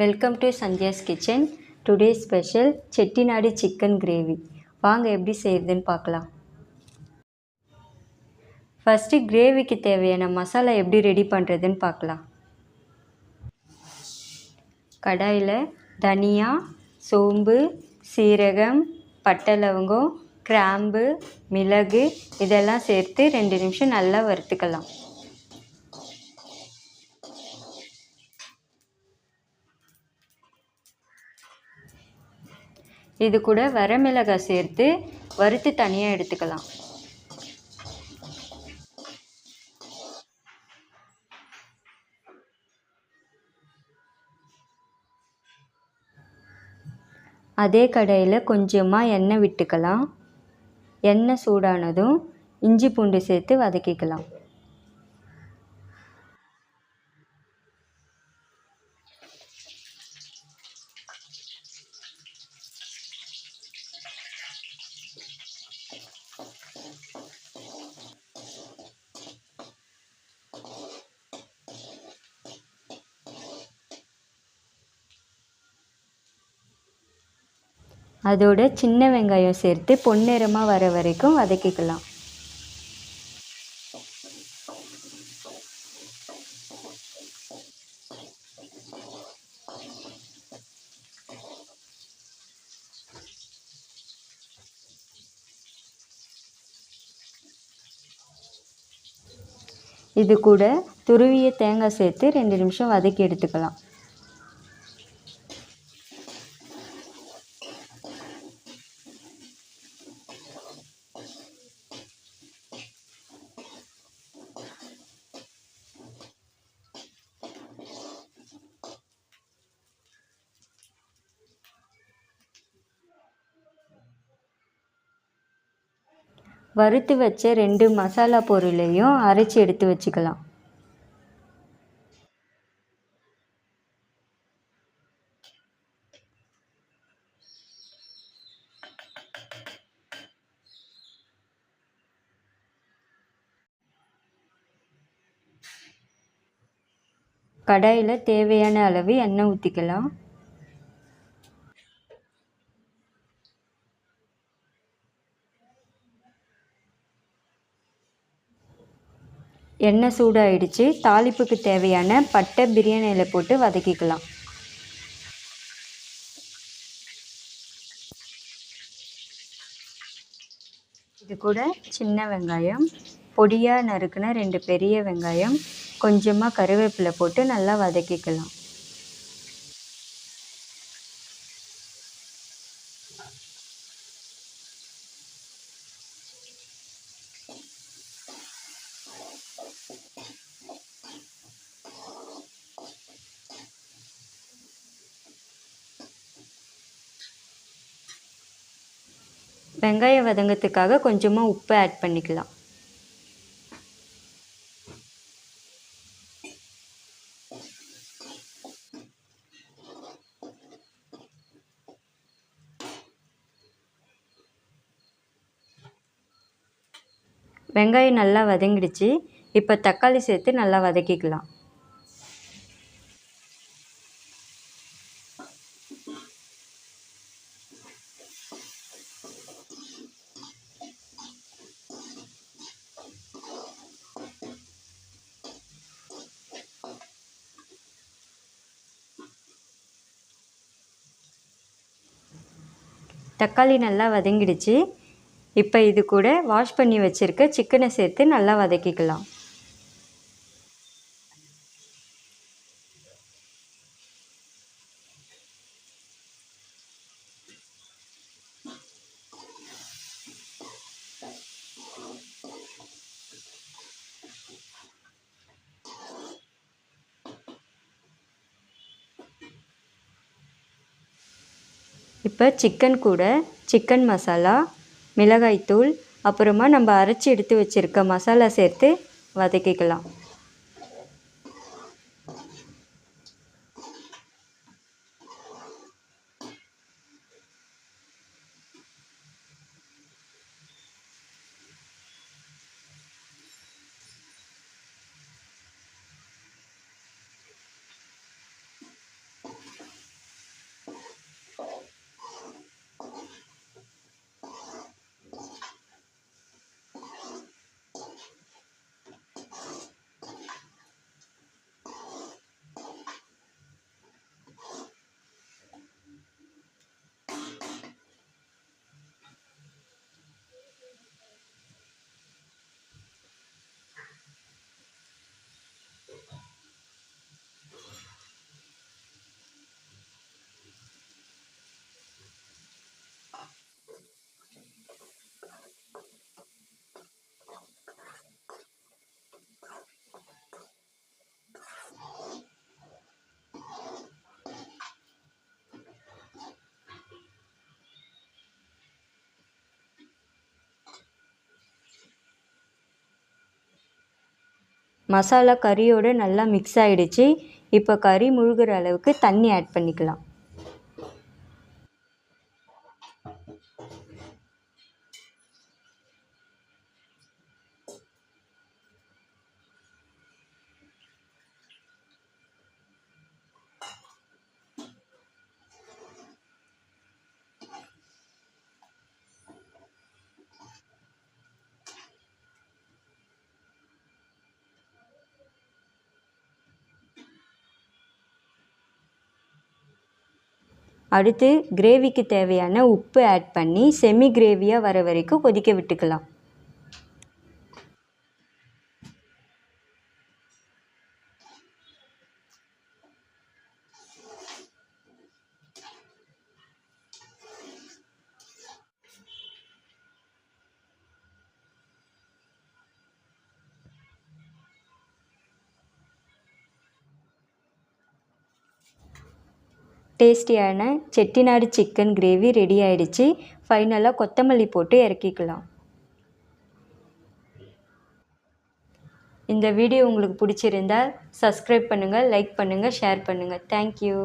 Welcome to Sandhya's kitchen today special Chettinad chicken gravy வாங்க எப்படி செய்கிறதுன்னு பார்க்கலாம். ஃபஸ்ட்டு கிரேவிக்கு தேவையான மசாலா எப்படி ரெடி பண்ணுறதுன்னு பார்க்கலாம். கடாயில் தனியா சோம்பு சீரகம் பட்டை லவங்கம் கிராம்பு மிளகு இதெல்லாம் சேர்த்து ரெண்டு நிமிஷம் நல்லா வறுத்துக்கலாம். இது கூட வரமிளகாய் சேர்த்து வறுத்து தனியாக எடுத்துக்கலாம். அதே கடையில் கொஞ்சமாக எண்ணெய் விட்டுக்கலாம். எண்ணெய் சூடானதும் இஞ்சி பூண்டு சேர்த்து வதக்கிக்கலாம். அதோட சின்ன வெங்காயம் சேர்த்து பொன்னிறமாக வர வரைக்கும் வதக்கிக்கலாம். இது கூட துருவிய தேங்காய் சேர்த்து ரெண்டு நிமிஷம் வதக்கி எடுத்துக்கலாம். வறுத்து வச்ச ரெண்டு மசாலா பொருளையும் அரைச்சி எடுத்து வச்சுக்கலாம். கடாயில் தேவையான அளவு எண்ணெய் ஊற்றிக்கலாம் எண்ணெய் சூடாகிடுச்சு தாளிப்புக்கு தேவையான பட்டை பிரியாணியில் போட்டு வதக்கிக்கலாம். இது கூட சின்ன வெங்காயம் பொடியாக நறுக்குன ரெண்டு பெரிய வெங்காயம் கொஞ்சமாக கருவேப்பிலை போட்டு நல்லா வதக்கிக்கலாம். வெங்காயம் வதங்கத்துக்காக கொஞ்சமாக உப்பு ஆட் பண்ணிக்கலாம். வெங்காயம் நல்லா வதங்கிடுச்சு. இப்போ தக்காளி சேர்த்து நல்லா வதக்கிக்கலாம். தக்காளி நல்லா வதங்கிடுச்சு. இப்போ இது கூட வாஷ் பண்ணி வச்சுருக்க சிக்கனை சேர்த்து நல்லா வதக்கிக்கலாம். இப்போ சிக்கன் கூட சிக்கன் மசாலா மிளகாய்த்தூள் அப்புறமா நம்ம அரைச்சி எடுத்து வச்சுருக்க மசாலா சேர்த்து வதக்கிக்கலாம். மசாலா கறியோடு நல்லா மிக்ஸ் ஆகிடுச்சி இப்போ கறி முழுகிற அளவுக்கு தண்ணி ஆட் பண்ணிக்கலாம். அடுத்து கிரேவிக்கு தேவையான உப்பு ஆட் பண்ணி செமி கிரேவியாக வர வரைக்கும் கொதிக்க விட்டுக்கலாம். டேஸ்டியான செட்டிநாடு சிக்கன் கிரேவி ரெடி ஆயிடுச்சு. ஃபைனலாக கொத்தமல்லி போட்டு இறக்கிக்கலாம். இந்த வீடியோ உங்களுக்கு பிடிச்சிருந்தா சப்ஸ்கிரைப் பண்ணுங்கள் லைக் பண்ணுங்கள் ஷேர் பண்ணுங்கள் தேங்க்யூ